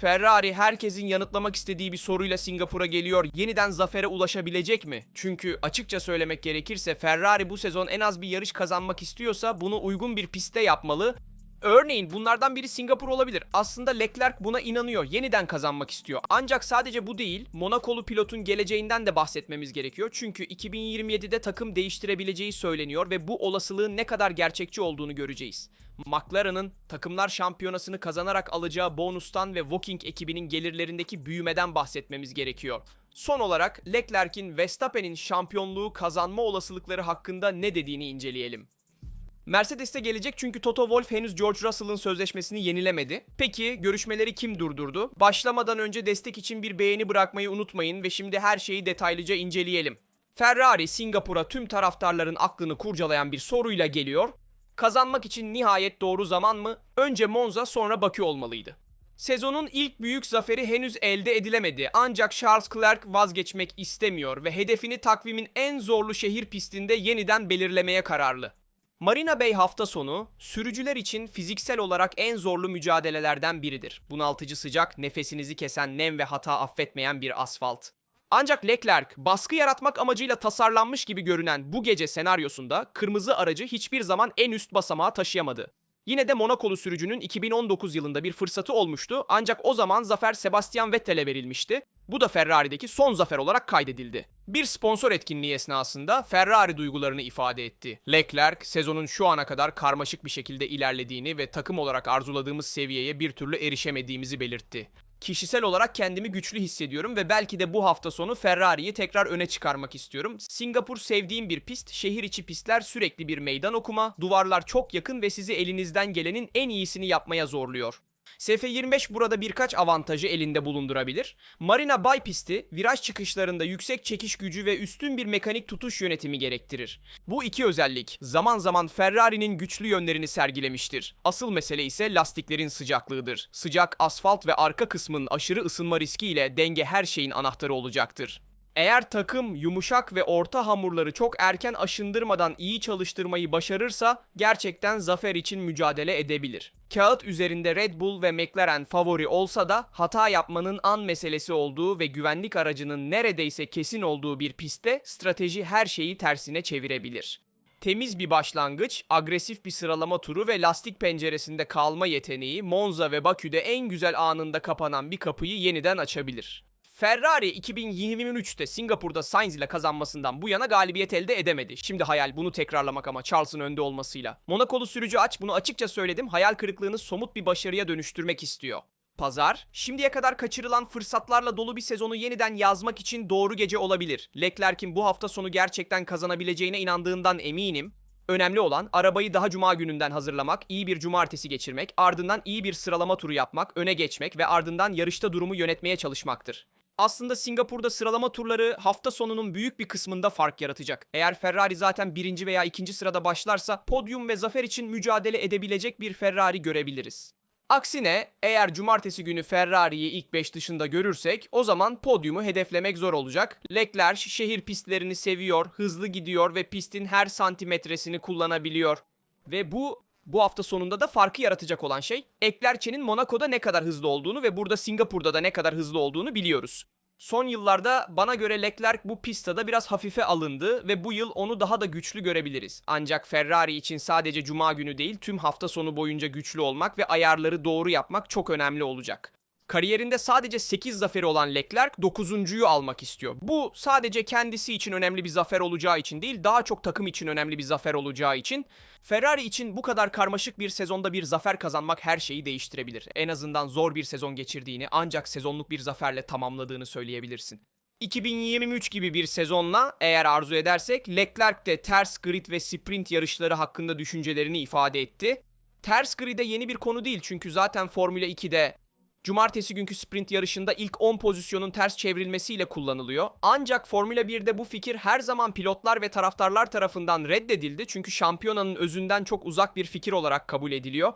Ferrari herkesin yanıtlamak istediği bir soruyla Singapur'a geliyor. Yeniden zafere ulaşabilecek mi? Çünkü açıkça söylemek gerekirse Ferrari bu sezon en az bir yarış kazanmak istiyorsa bunu uygun bir pistte yapmalı. Örneğin bunlardan biri Singapur olabilir. Aslında Leclerc buna inanıyor. Yeniden kazanmak istiyor. Ancak sadece bu değil, Monakolu pilotun geleceğinden de bahsetmemiz gerekiyor. Çünkü 2027'de takım değiştirebileceği söyleniyor ve bu olasılığın ne kadar gerçekçi olduğunu göreceğiz. McLaren'ın takımlar şampiyonasını kazanarak alacağı bonustan ve Woking ekibinin gelirlerindeki büyümeden bahsetmemiz gerekiyor. Son olarak Leclerc'in Verstappen'in şampiyonluğu kazanma olasılıkları hakkında ne dediğini inceleyelim. Mercedes'te gelecek çünkü Toto Wolff henüz George Russell'ın sözleşmesini yenilemedi. Peki görüşmeleri kim durdurdu? Başlamadan önce destek için bir beğeni bırakmayı unutmayın ve şimdi her şeyi detaylıca inceleyelim. Ferrari Singapur'a tüm taraftarların aklını kurcalayan bir soruyla geliyor. Kazanmak için nihayet doğru zaman mı? Önce Monza sonra Bakü olmalıydı. Sezonun ilk büyük zaferi henüz elde edilemedi ancak Charles Leclerc vazgeçmek istemiyor ve hedefini takvimin en zorlu şehir pistinde yeniden belirlemeye kararlı. Marina Bay hafta sonu sürücüler için fiziksel olarak en zorlu mücadelelerden biridir. Bunaltıcı sıcak, nefesinizi kesen nem ve hata affetmeyen bir asfalt. Ancak Leclerc baskı yaratmak amacıyla tasarlanmış gibi görünen bu gece senaryosunda kırmızı aracı hiçbir zaman en üst basamağa taşıyamadı. Yine de Monakolu sürücünün 2019 yılında bir fırsatı olmuştu ancak o zaman zafer Sebastian Vettel'e verilmişti. Bu da Ferrari'deki son zafer olarak kaydedildi. Bir sponsor etkinliği esnasında Ferrari duygularını ifade etti. Leclerc sezonun şu ana kadar karmaşık bir şekilde ilerlediğini ve takım olarak arzuladığımız seviyeye bir türlü erişemediğimizi belirtti. Kişisel olarak kendimi güçlü hissediyorum ve belki de bu hafta sonu Ferrari'yi tekrar öne çıkarmak istiyorum. Singapur sevdiğim bir pist, şehir içi pistler sürekli bir meydan okuma, duvarlar çok yakın ve sizi elinizden gelenin en iyisini yapmaya zorluyor. SF25 burada birkaç avantajı elinde bulundurabilir. Marina Bay pisti viraj çıkışlarında yüksek çekiş gücü ve üstün bir mekanik tutuş yönetimi gerektirir. Bu iki özellik zaman zaman Ferrari'nin güçlü yönlerini sergilemiştir. Asıl mesele ise lastiklerin sıcaklığıdır. Sıcak asfalt ve arka kısmın aşırı ısınma riskiyle denge her şeyin anahtarı olacaktır. Eğer takım yumuşak ve orta hamurları çok erken aşındırmadan iyi çalıştırmayı başarırsa gerçekten zafer için mücadele edebilir. Kağıt üzerinde Red Bull ve McLaren favori olsa da hata yapmanın an meselesi olduğu ve güvenlik aracının neredeyse kesin olduğu bir pistte strateji her şeyi tersine çevirebilir. Temiz bir başlangıç, agresif bir sıralama turu ve lastik penceresinde kalma yeteneği Monza ve Bakü'de en güzel anında kapanan bir kapıyı yeniden açabilir. Ferrari 2023'te Singapur'da Sainz ile kazanmasından bu yana galibiyet elde edemedi. Şimdi hayal bunu tekrarlamak ama Charles'ın önde olmasıyla. Monakolu sürücü aç bunu açıkça söyledim hayal kırıklığını somut bir başarıya dönüştürmek istiyor. Pazar, şimdiye kadar kaçırılan fırsatlarla dolu bir sezonu yeniden yazmak için doğru gece olabilir. Leclerc'in bu hafta sonu gerçekten kazanabileceğine inandığından eminim. Önemli olan arabayı daha cuma gününden hazırlamak, iyi bir cumartesi geçirmek, ardından iyi bir sıralama turu yapmak, öne geçmek ve ardından yarışta durumu yönetmeye çalışmaktır. Aslında Singapur'da sıralama turları hafta sonunun büyük bir kısmında fark yaratacak. Eğer Ferrari zaten birinci veya ikinci sırada başlarsa podyum ve zafer için mücadele edebilecek bir Ferrari görebiliriz. Aksine eğer cumartesi günü Ferrari'yi ilk 5 dışında görürsek o zaman podyumu hedeflemek zor olacak. Leclerc şehir pistlerini seviyor, hızlı gidiyor ve pistin her santimetresini kullanabiliyor. Ve bu bu hafta sonunda da farkı yaratacak olan şey Eklerçe'nin Monaco'da ne kadar hızlı olduğunu ve burada Singapur'da da ne kadar hızlı olduğunu biliyoruz. Son yıllarda bana göre Leclerc bu pistada biraz hafife alındı ve bu yıl onu daha da güçlü görebiliriz. Ancak Ferrari için sadece cuma günü değil tüm hafta sonu boyunca güçlü olmak ve ayarları doğru yapmak çok önemli olacak. Kariyerinde sadece 8 zaferi olan Leclerc 9.'yu almak istiyor. Bu sadece kendisi için önemli bir zafer olacağı için değil, daha çok takım için önemli bir zafer olacağı için. Ferrari için bu kadar karmaşık bir sezonda bir zafer kazanmak her şeyi değiştirebilir. En azından zor bir sezon geçirdiğini ancak sezonluk bir zaferle tamamladığını söyleyebilirsin. 2023 gibi bir sezonla eğer arzu edersek Leclerc de ters grid ve sprint yarışları hakkında düşüncelerini ifade etti. Ters grid'e yeni bir konu değil çünkü zaten Formula 2'de Cumartesi günkü sprint yarışında ilk 10 pozisyonun ters çevrilmesiyle kullanılıyor. Ancak Formula 1'de bu fikir her zaman pilotlar ve taraftarlar tarafından reddedildi. Çünkü şampiyonanın özünden çok uzak bir fikir olarak kabul ediliyor.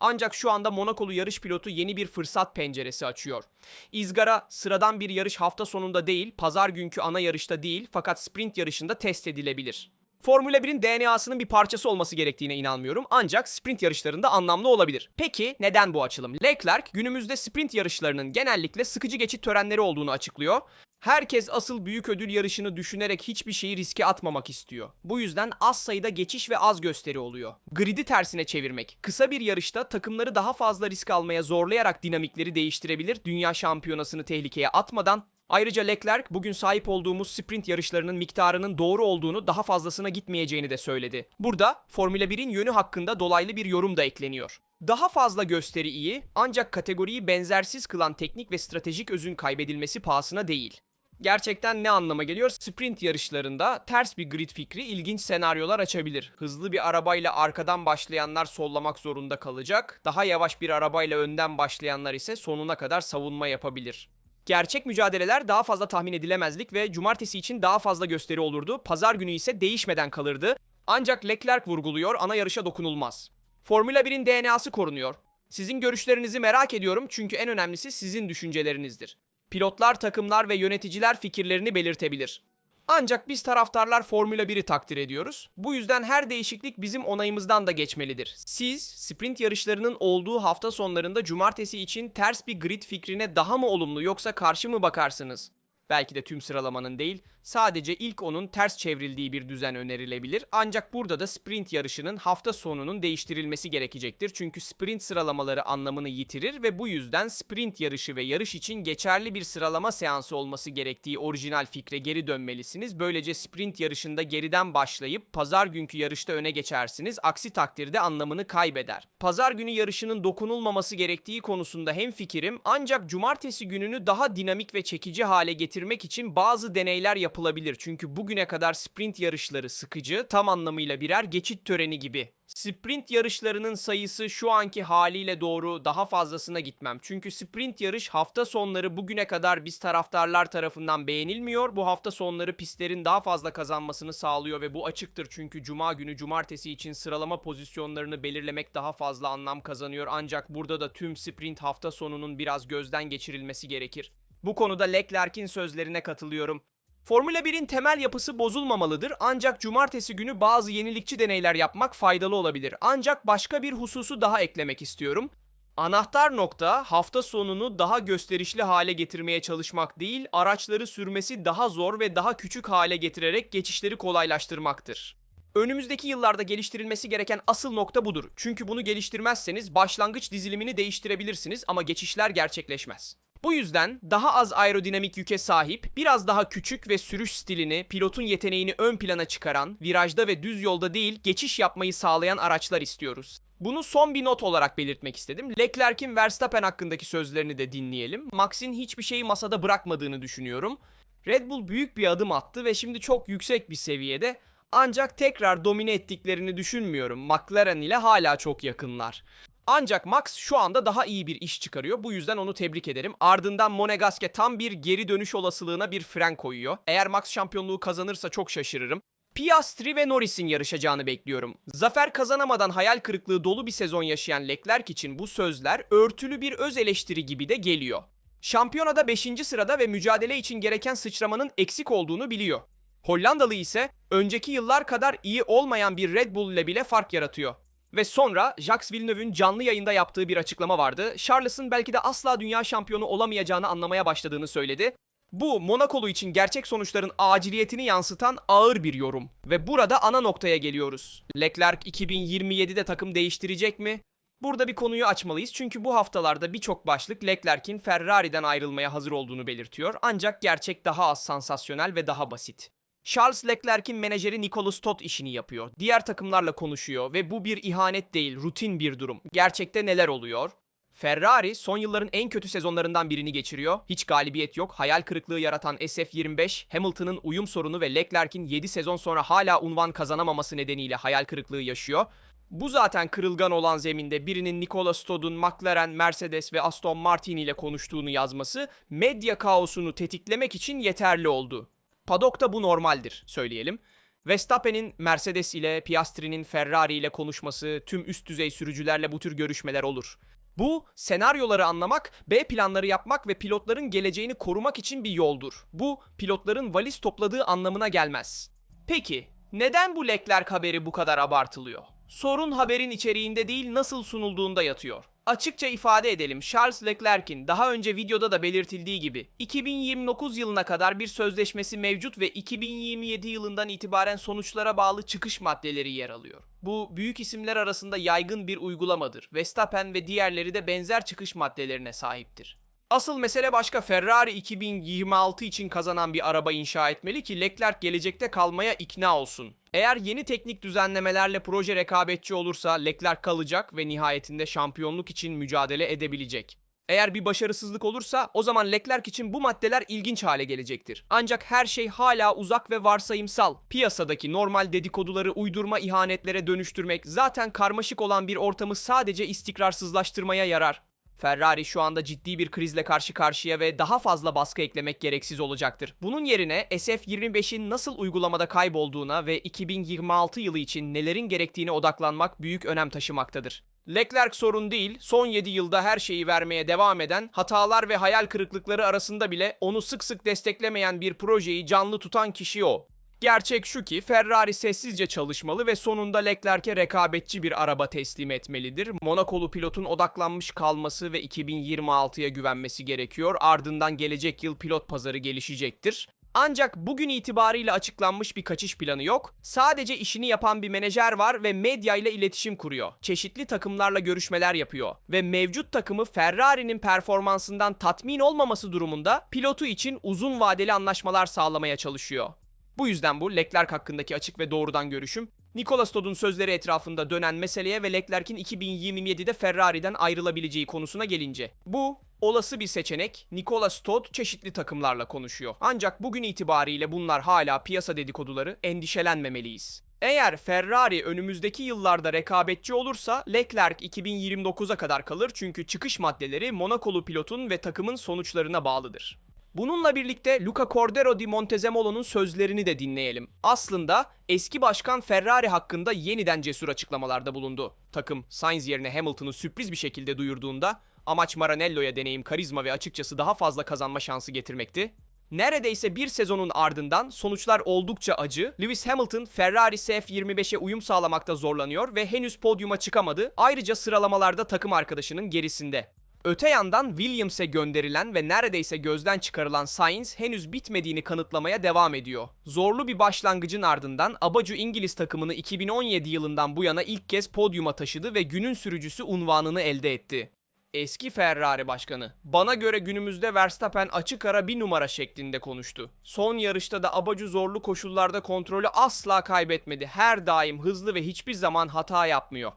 Ancak şu anda Monakolu yarış pilotu yeni bir fırsat penceresi açıyor. İzgara sıradan bir yarış hafta sonunda değil, pazar günkü ana yarışta değil fakat sprint yarışında test edilebilir. Formula 1'in DNA'sının bir parçası olması gerektiğine inanmıyorum ancak sprint yarışlarında anlamlı olabilir. Peki neden bu açılım? Leclerc günümüzde sprint yarışlarının genellikle sıkıcı geçit törenleri olduğunu açıklıyor. Herkes asıl büyük ödül yarışını düşünerek hiçbir şeyi riske atmamak istiyor. Bu yüzden az sayıda geçiş ve az gösteri oluyor. Grid'i tersine çevirmek. Kısa bir yarışta takımları daha fazla risk almaya zorlayarak dinamikleri değiştirebilir, dünya şampiyonasını tehlikeye atmadan Ayrıca Leclerc bugün sahip olduğumuz sprint yarışlarının miktarının doğru olduğunu daha fazlasına gitmeyeceğini de söyledi. Burada Formula 1'in yönü hakkında dolaylı bir yorum da ekleniyor. Daha fazla gösteri iyi ancak kategoriyi benzersiz kılan teknik ve stratejik özün kaybedilmesi pahasına değil. Gerçekten ne anlama geliyor? Sprint yarışlarında ters bir grid fikri ilginç senaryolar açabilir. Hızlı bir arabayla arkadan başlayanlar sollamak zorunda kalacak. Daha yavaş bir arabayla önden başlayanlar ise sonuna kadar savunma yapabilir. Gerçek mücadeleler daha fazla tahmin edilemezlik ve cumartesi için daha fazla gösteri olurdu. Pazar günü ise değişmeden kalırdı. Ancak Leclerc vurguluyor ana yarışa dokunulmaz. Formula 1'in DNA'sı korunuyor. Sizin görüşlerinizi merak ediyorum çünkü en önemlisi sizin düşüncelerinizdir. Pilotlar, takımlar ve yöneticiler fikirlerini belirtebilir. Ancak biz taraftarlar Formula 1'i takdir ediyoruz. Bu yüzden her değişiklik bizim onayımızdan da geçmelidir. Siz sprint yarışlarının olduğu hafta sonlarında cumartesi için ters bir grid fikrine daha mı olumlu yoksa karşı mı bakarsınız? Belki de tüm sıralamanın değil, sadece ilk onun ters çevrildiği bir düzen önerilebilir. Ancak burada da sprint yarışının hafta sonunun değiştirilmesi gerekecektir. Çünkü sprint sıralamaları anlamını yitirir ve bu yüzden sprint yarışı ve yarış için geçerli bir sıralama seansı olması gerektiği orijinal fikre geri dönmelisiniz. Böylece sprint yarışında geriden başlayıp pazar günkü yarışta öne geçersiniz. Aksi takdirde anlamını kaybeder. Pazar günü yarışının dokunulmaması gerektiği konusunda hem fikrim ancak cumartesi gününü daha dinamik ve çekici hale getirmek için bazı deneyler yapılabilir. Çünkü bugüne kadar sprint yarışları sıkıcı, tam anlamıyla birer geçit töreni gibi. Sprint yarışlarının sayısı şu anki haliyle doğru daha fazlasına gitmem. Çünkü sprint yarış hafta sonları bugüne kadar biz taraftarlar tarafından beğenilmiyor. Bu hafta sonları pistlerin daha fazla kazanmasını sağlıyor ve bu açıktır. Çünkü cuma günü cumartesi için sıralama pozisyonlarını belirlemek daha fazla anlam kazanıyor. Ancak burada da tüm sprint hafta sonunun biraz gözden geçirilmesi gerekir. Bu konuda Leclerc'in sözlerine katılıyorum. Formula 1'in temel yapısı bozulmamalıdır ancak cumartesi günü bazı yenilikçi deneyler yapmak faydalı olabilir. Ancak başka bir hususu daha eklemek istiyorum. Anahtar nokta hafta sonunu daha gösterişli hale getirmeye çalışmak değil, araçları sürmesi daha zor ve daha küçük hale getirerek geçişleri kolaylaştırmaktır. Önümüzdeki yıllarda geliştirilmesi gereken asıl nokta budur. Çünkü bunu geliştirmezseniz başlangıç dizilimini değiştirebilirsiniz ama geçişler gerçekleşmez. Bu yüzden daha az aerodinamik yüke sahip, biraz daha küçük ve sürüş stilini, pilotun yeteneğini ön plana çıkaran, virajda ve düz yolda değil geçiş yapmayı sağlayan araçlar istiyoruz. Bunu son bir not olarak belirtmek istedim. Leclerc'in Verstappen hakkındaki sözlerini de dinleyelim. Max'in hiçbir şeyi masada bırakmadığını düşünüyorum. Red Bull büyük bir adım attı ve şimdi çok yüksek bir seviyede. Ancak tekrar domine ettiklerini düşünmüyorum. McLaren ile hala çok yakınlar. Ancak Max şu anda daha iyi bir iş çıkarıyor. Bu yüzden onu tebrik ederim. Ardından Monegasque tam bir geri dönüş olasılığına bir fren koyuyor. Eğer Max şampiyonluğu kazanırsa çok şaşırırım. Piastri ve Norris'in yarışacağını bekliyorum. Zafer kazanamadan hayal kırıklığı dolu bir sezon yaşayan Leclerc için bu sözler örtülü bir öz eleştiri gibi de geliyor. Şampiyonada 5. sırada ve mücadele için gereken sıçramanın eksik olduğunu biliyor. Hollandalı ise önceki yıllar kadar iyi olmayan bir Red Bull ile bile fark yaratıyor. Ve sonra Jacques Villeneuve'ün canlı yayında yaptığı bir açıklama vardı. Charles'ın belki de asla dünya şampiyonu olamayacağını anlamaya başladığını söyledi. Bu Monakolu için gerçek sonuçların aciliyetini yansıtan ağır bir yorum. Ve burada ana noktaya geliyoruz. Leclerc 2027'de takım değiştirecek mi? Burada bir konuyu açmalıyız çünkü bu haftalarda birçok başlık Leclerc'in Ferrari'den ayrılmaya hazır olduğunu belirtiyor. Ancak gerçek daha az sansasyonel ve daha basit. Charles Leclerc'in menajeri Nicholas Todt işini yapıyor. Diğer takımlarla konuşuyor ve bu bir ihanet değil, rutin bir durum. Gerçekte neler oluyor? Ferrari son yılların en kötü sezonlarından birini geçiriyor. Hiç galibiyet yok. Hayal kırıklığı yaratan SF25, Hamilton'ın uyum sorunu ve Leclerc'in 7 sezon sonra hala unvan kazanamaması nedeniyle hayal kırıklığı yaşıyor. Bu zaten kırılgan olan zeminde birinin Nicolas Todd'un McLaren, Mercedes ve Aston Martin ile konuştuğunu yazması medya kaosunu tetiklemek için yeterli oldu. Paddock'ta bu normaldir söyleyelim. Verstappen'in Mercedes ile, Piastri'nin Ferrari ile konuşması, tüm üst düzey sürücülerle bu tür görüşmeler olur. Bu senaryoları anlamak, B planları yapmak ve pilotların geleceğini korumak için bir yoldur. Bu pilotların valiz topladığı anlamına gelmez. Peki Neden bu Leclerc haberi bu kadar abartılıyor? Sorun haberin içeriğinde değil nasıl sunulduğunda yatıyor. Açıkça ifade edelim Charles Leclerc'in daha önce videoda da belirtildiği gibi 2029 yılına kadar bir sözleşmesi mevcut ve 2027 yılından itibaren sonuçlara bağlı çıkış maddeleri yer alıyor. Bu büyük isimler arasında yaygın bir uygulamadır. Verstappen ve diğerleri de benzer çıkış maddelerine sahiptir. Asıl mesele başka Ferrari 2026 için kazanan bir araba inşa etmeli ki Leclerc gelecekte kalmaya ikna olsun. Eğer yeni teknik düzenlemelerle proje rekabetçi olursa Leclerc kalacak ve nihayetinde şampiyonluk için mücadele edebilecek. Eğer bir başarısızlık olursa o zaman Leclerc için bu maddeler ilginç hale gelecektir. Ancak her şey hala uzak ve varsayımsal. Piyasadaki normal dedikoduları uydurma ihanetlere dönüştürmek zaten karmaşık olan bir ortamı sadece istikrarsızlaştırmaya yarar. Ferrari şu anda ciddi bir krizle karşı karşıya ve daha fazla baskı eklemek gereksiz olacaktır. Bunun yerine SF25'in nasıl uygulamada kaybolduğuna ve 2026 yılı için nelerin gerektiğine odaklanmak büyük önem taşımaktadır. Leclerc sorun değil, son 7 yılda her şeyi vermeye devam eden, hatalar ve hayal kırıklıkları arasında bile onu sık sık desteklemeyen bir projeyi canlı tutan kişi o. Gerçek şu ki Ferrari sessizce çalışmalı ve sonunda Leclerc'e rekabetçi bir araba teslim etmelidir. Monakolu pilotun odaklanmış kalması ve 2026'ya güvenmesi gerekiyor. Ardından gelecek yıl pilot pazarı gelişecektir. Ancak bugün itibariyle açıklanmış bir kaçış planı yok. Sadece işini yapan bir menajer var ve medya ile iletişim kuruyor. Çeşitli takımlarla görüşmeler yapıyor ve mevcut takımı Ferrari'nin performansından tatmin olmaması durumunda pilotu için uzun vadeli anlaşmalar sağlamaya çalışıyor. Bu yüzden bu Leclerc hakkındaki açık ve doğrudan görüşüm. Nicolas Todd'un sözleri etrafında dönen meseleye ve Leclerc'in 2027'de Ferrari'den ayrılabileceği konusuna gelince. Bu olası bir seçenek. Nicolas Todd çeşitli takımlarla konuşuyor. Ancak bugün itibariyle bunlar hala piyasa dedikoduları, endişelenmemeliyiz. Eğer Ferrari önümüzdeki yıllarda rekabetçi olursa Leclerc 2029'a kadar kalır çünkü çıkış maddeleri Monakolu pilotun ve takımın sonuçlarına bağlıdır. Bununla birlikte Luca Cordero di Montezemolo'nun sözlerini de dinleyelim. Aslında eski başkan Ferrari hakkında yeniden cesur açıklamalarda bulundu. Takım Sainz yerine Hamilton'ı sürpriz bir şekilde duyurduğunda amaç Maranello'ya deneyim, karizma ve açıkçası daha fazla kazanma şansı getirmekti. Neredeyse bir sezonun ardından sonuçlar oldukça acı. Lewis Hamilton Ferrari SF25'e uyum sağlamakta zorlanıyor ve henüz podyuma çıkamadı. Ayrıca sıralamalarda takım arkadaşının gerisinde. Öte yandan Williams'e gönderilen ve neredeyse gözden çıkarılan Sainz henüz bitmediğini kanıtlamaya devam ediyor. Zorlu bir başlangıcın ardından Abaju İngiliz takımını 2017 yılından bu yana ilk kez podyuma taşıdı ve günün sürücüsü unvanını elde etti. Eski Ferrari başkanı. Bana göre günümüzde Verstappen açık ara bir numara şeklinde konuştu. Son yarışta da Abaju zorlu koşullarda kontrolü asla kaybetmedi. Her daim hızlı ve hiçbir zaman hata yapmıyor.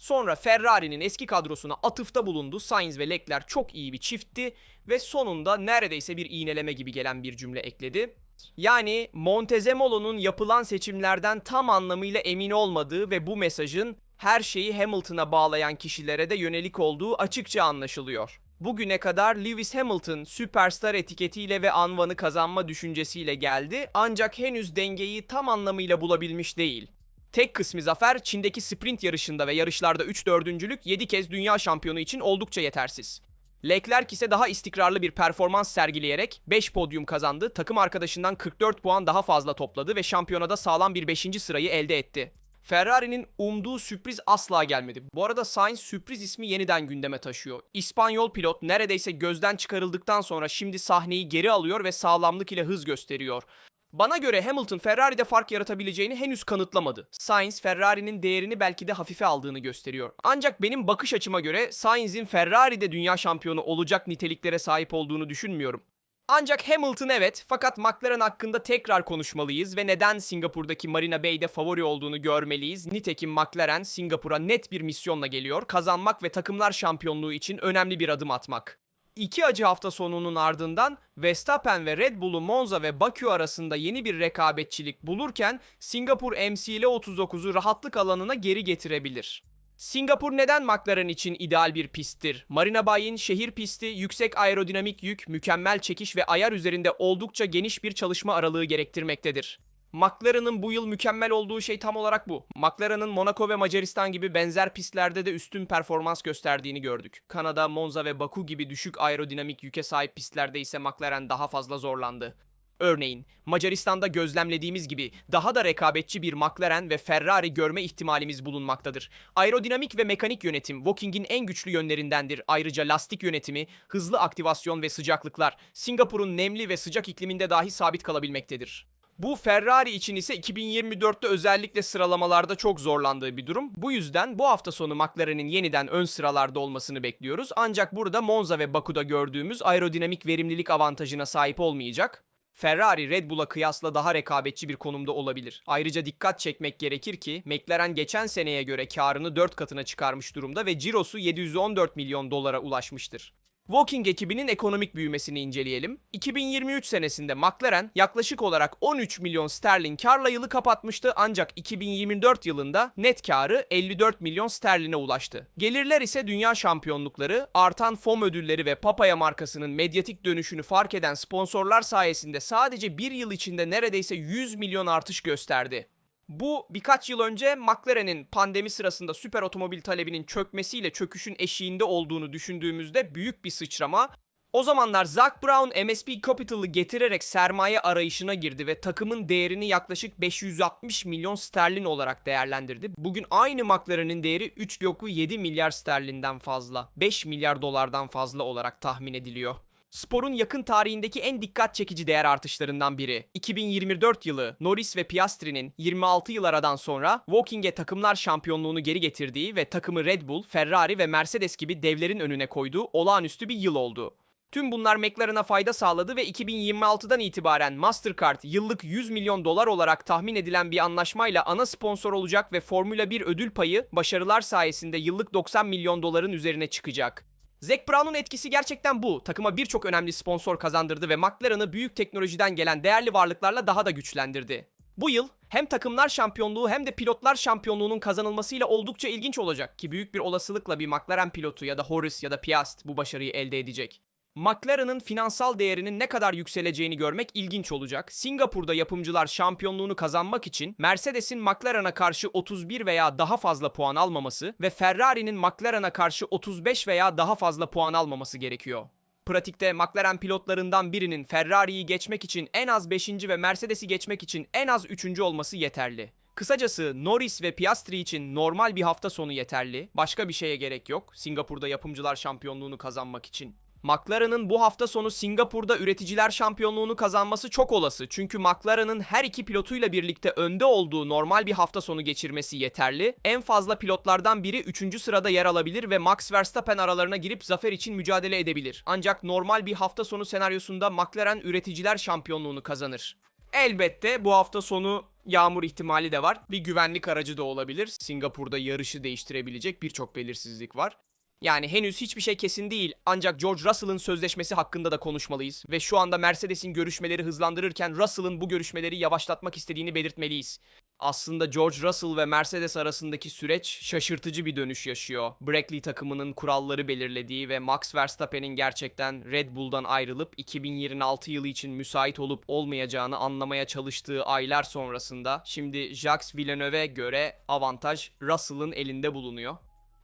Sonra Ferrari'nin eski kadrosuna atıfta bulundu. Sainz ve Leclerc çok iyi bir çiftti ve sonunda neredeyse bir iğneleme gibi gelen bir cümle ekledi. Yani Montezemolo'nun yapılan seçimlerden tam anlamıyla emin olmadığı ve bu mesajın her şeyi Hamilton'a bağlayan kişilere de yönelik olduğu açıkça anlaşılıyor. Bugüne kadar Lewis Hamilton süperstar etiketiyle ve anvanı kazanma düşüncesiyle geldi ancak henüz dengeyi tam anlamıyla bulabilmiş değil. Tek kısmı zafer Çin'deki sprint yarışında ve yarışlarda 3 dördüncülük 7 kez dünya şampiyonu için oldukça yetersiz. Leclerc ise daha istikrarlı bir performans sergileyerek 5 podyum kazandı, takım arkadaşından 44 puan daha fazla topladı ve şampiyonada sağlam bir 5. sırayı elde etti. Ferrari'nin umduğu sürpriz asla gelmedi. Bu arada Sainz sürpriz ismi yeniden gündeme taşıyor. İspanyol pilot neredeyse gözden çıkarıldıktan sonra şimdi sahneyi geri alıyor ve sağlamlık ile hız gösteriyor. Bana göre Hamilton Ferrari'de fark yaratabileceğini henüz kanıtlamadı. Sainz Ferrari'nin değerini belki de hafife aldığını gösteriyor. Ancak benim bakış açıma göre Sainz'in Ferrari'de dünya şampiyonu olacak niteliklere sahip olduğunu düşünmüyorum. Ancak Hamilton evet fakat McLaren hakkında tekrar konuşmalıyız ve neden Singapur'daki Marina Bay'de favori olduğunu görmeliyiz. Nitekim McLaren Singapur'a net bir misyonla geliyor. Kazanmak ve takımlar şampiyonluğu için önemli bir adım atmak. İki acı hafta sonunun ardından Verstappen ve Red Bull'u Monza ve Bakü arasında yeni bir rekabetçilik bulurken Singapur MCL 39'u rahatlık alanına geri getirebilir. Singapur neden McLaren için ideal bir pisttir? Marina Bay'in şehir pisti, yüksek aerodinamik yük, mükemmel çekiş ve ayar üzerinde oldukça geniş bir çalışma aralığı gerektirmektedir. McLaren'ın bu yıl mükemmel olduğu şey tam olarak bu. McLaren'ın Monaco ve Macaristan gibi benzer pistlerde de üstün performans gösterdiğini gördük. Kanada, Monza ve Baku gibi düşük aerodinamik yüke sahip pistlerde ise McLaren daha fazla zorlandı. Örneğin Macaristan'da gözlemlediğimiz gibi daha da rekabetçi bir McLaren ve Ferrari görme ihtimalimiz bulunmaktadır. Aerodinamik ve mekanik yönetim Wokking'in en güçlü yönlerindendir. Ayrıca lastik yönetimi, hızlı aktivasyon ve sıcaklıklar Singapur'un nemli ve sıcak ikliminde dahi sabit kalabilmektedir. Bu Ferrari için ise 2024'te özellikle sıralamalarda çok zorlandığı bir durum. Bu yüzden bu hafta sonu McLaren'in yeniden ön sıralarda olmasını bekliyoruz. Ancak burada Monza ve Baku'da gördüğümüz aerodinamik verimlilik avantajına sahip olmayacak. Ferrari Red Bull'a kıyasla daha rekabetçi bir konumda olabilir. Ayrıca dikkat çekmek gerekir ki McLaren geçen seneye göre karını 4 katına çıkarmış durumda ve cirosu 714 milyon dolara ulaşmıştır. Walking ekibinin ekonomik büyümesini inceleyelim. 2023 senesinde McLaren yaklaşık olarak 13 milyon sterlin karla yılı kapatmıştı ancak 2024 yılında net karı 54 milyon sterline ulaştı. Gelirler ise dünya şampiyonlukları, artan fon ödülleri ve Papaya markasının medyatik dönüşünü fark eden sponsorlar sayesinde sadece bir yıl içinde neredeyse 100 milyon artış gösterdi. Bu birkaç yıl önce McLaren'in pandemi sırasında süper otomobil talebinin çökmesiyle çöküşün eşiğinde olduğunu düşündüğümüzde büyük bir sıçrama. O zamanlar Zach Brown MSP Capital'ı getirerek sermaye arayışına girdi ve takımın değerini yaklaşık 560 milyon sterlin olarak değerlendirdi. Bugün aynı McLaren'in değeri 3,7 milyar sterlinden fazla, 5 milyar dolardan fazla olarak tahmin ediliyor. Sporun yakın tarihindeki en dikkat çekici değer artışlarından biri. 2024 yılı Norris ve Piastri'nin 26 yıl aradan sonra Walking'e takımlar şampiyonluğunu geri getirdiği ve takımı Red Bull, Ferrari ve Mercedes gibi devlerin önüne koyduğu olağanüstü bir yıl oldu. Tüm bunlar McLaren'a fayda sağladı ve 2026'dan itibaren Mastercard yıllık 100 milyon dolar olarak tahmin edilen bir anlaşmayla ana sponsor olacak ve Formula 1 ödül payı başarılar sayesinde yıllık 90 milyon doların üzerine çıkacak. Zac Brown'un etkisi gerçekten bu. Takıma birçok önemli sponsor kazandırdı ve McLaren'ı büyük teknolojiden gelen değerli varlıklarla daha da güçlendirdi. Bu yıl hem takımlar şampiyonluğu hem de pilotlar şampiyonluğunun kazanılmasıyla oldukça ilginç olacak ki büyük bir olasılıkla bir McLaren pilotu ya da Horace ya da Piast bu başarıyı elde edecek. McLaren'ın finansal değerinin ne kadar yükseleceğini görmek ilginç olacak. Singapur'da yapımcılar şampiyonluğunu kazanmak için Mercedes'in McLaren'a karşı 31 veya daha fazla puan almaması ve Ferrari'nin McLaren'a karşı 35 veya daha fazla puan almaması gerekiyor. Pratikte McLaren pilotlarından birinin Ferrari'yi geçmek için en az 5. ve Mercedes'i geçmek için en az 3. olması yeterli. Kısacası Norris ve Piastri için normal bir hafta sonu yeterli. Başka bir şeye gerek yok. Singapur'da yapımcılar şampiyonluğunu kazanmak için. McLaren'ın bu hafta sonu Singapur'da üreticiler şampiyonluğunu kazanması çok olası. Çünkü McLaren'ın her iki pilotuyla birlikte önde olduğu normal bir hafta sonu geçirmesi yeterli. En fazla pilotlardan biri 3. sırada yer alabilir ve Max Verstappen aralarına girip zafer için mücadele edebilir. Ancak normal bir hafta sonu senaryosunda McLaren üreticiler şampiyonluğunu kazanır. Elbette bu hafta sonu yağmur ihtimali de var. Bir güvenlik aracı da olabilir. Singapur'da yarışı değiştirebilecek birçok belirsizlik var. Yani henüz hiçbir şey kesin değil ancak George Russell'ın sözleşmesi hakkında da konuşmalıyız ve şu anda Mercedes'in görüşmeleri hızlandırırken Russell'ın bu görüşmeleri yavaşlatmak istediğini belirtmeliyiz. Aslında George Russell ve Mercedes arasındaki süreç şaşırtıcı bir dönüş yaşıyor. Brackley takımının kuralları belirlediği ve Max Verstappen'in gerçekten Red Bull'dan ayrılıp 2026 yılı için müsait olup olmayacağını anlamaya çalıştığı aylar sonrasında şimdi Jacques Villeneuve'e göre avantaj Russell'ın elinde bulunuyor.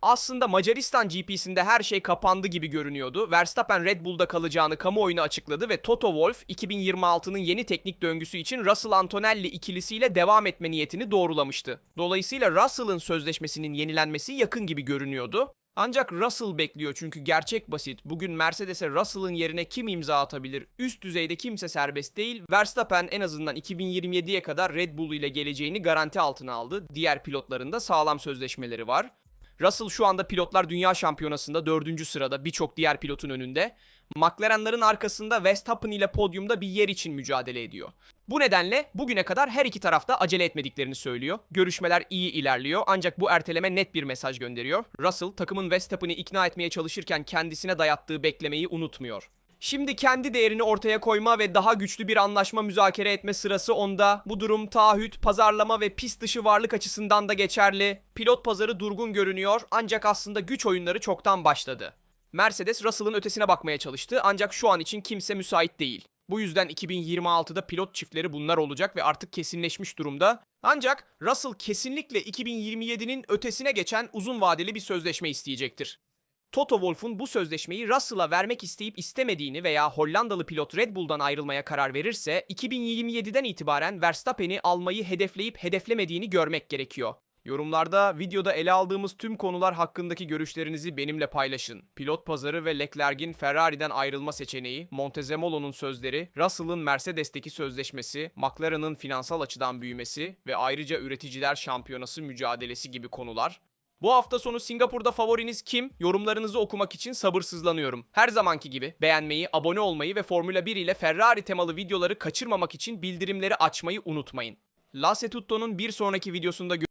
Aslında Macaristan GP'sinde her şey kapandı gibi görünüyordu. Verstappen Red Bull'da kalacağını kamuoyuna açıkladı ve Toto Wolff 2026'nın yeni teknik döngüsü için Russell Antonelli ikilisiyle devam etme niyetini doğrulamıştı. Dolayısıyla Russell'ın sözleşmesinin yenilenmesi yakın gibi görünüyordu. Ancak Russell bekliyor çünkü gerçek basit. Bugün Mercedes'e Russell'ın yerine kim imza atabilir? Üst düzeyde kimse serbest değil. Verstappen en azından 2027'ye kadar Red Bull ile geleceğini garanti altına aldı. Diğer pilotların da sağlam sözleşmeleri var. Russell şu anda pilotlar dünya şampiyonasında 4. sırada birçok diğer pilotun önünde. McLaren'ların arkasında Verstappen ile podyumda bir yer için mücadele ediyor. Bu nedenle bugüne kadar her iki tarafta acele etmediklerini söylüyor. Görüşmeler iyi ilerliyor ancak bu erteleme net bir mesaj gönderiyor. Russell takımın Verstappen'i ikna etmeye çalışırken kendisine dayattığı beklemeyi unutmuyor. Şimdi kendi değerini ortaya koyma ve daha güçlü bir anlaşma müzakere etme sırası onda. Bu durum taahhüt, pazarlama ve pist dışı varlık açısından da geçerli. Pilot pazarı durgun görünüyor ancak aslında güç oyunları çoktan başladı. Mercedes Russell'ın ötesine bakmaya çalıştı ancak şu an için kimse müsait değil. Bu yüzden 2026'da pilot çiftleri bunlar olacak ve artık kesinleşmiş durumda. Ancak Russell kesinlikle 2027'nin ötesine geçen uzun vadeli bir sözleşme isteyecektir. Toto Wolff'un bu sözleşmeyi Russell'a vermek isteyip istemediğini veya Hollandalı pilot Red Bull'dan ayrılmaya karar verirse 2027'den itibaren Verstappen'i almayı hedefleyip hedeflemediğini görmek gerekiyor. Yorumlarda videoda ele aldığımız tüm konular hakkındaki görüşlerinizi benimle paylaşın. Pilot pazarı ve Leclerc'in Ferrari'den ayrılma seçeneği, Montezemolo'nun sözleri, Russell'ın Mercedes'teki sözleşmesi, McLaren'ın finansal açıdan büyümesi ve ayrıca üreticiler şampiyonası mücadelesi gibi konular. Bu hafta sonu Singapur'da favoriniz kim? Yorumlarınızı okumak için sabırsızlanıyorum. Her zamanki gibi beğenmeyi, abone olmayı ve Formula 1 ile Ferrari temalı videoları kaçırmamak için bildirimleri açmayı unutmayın. Lassetutto'nun bir sonraki videosunda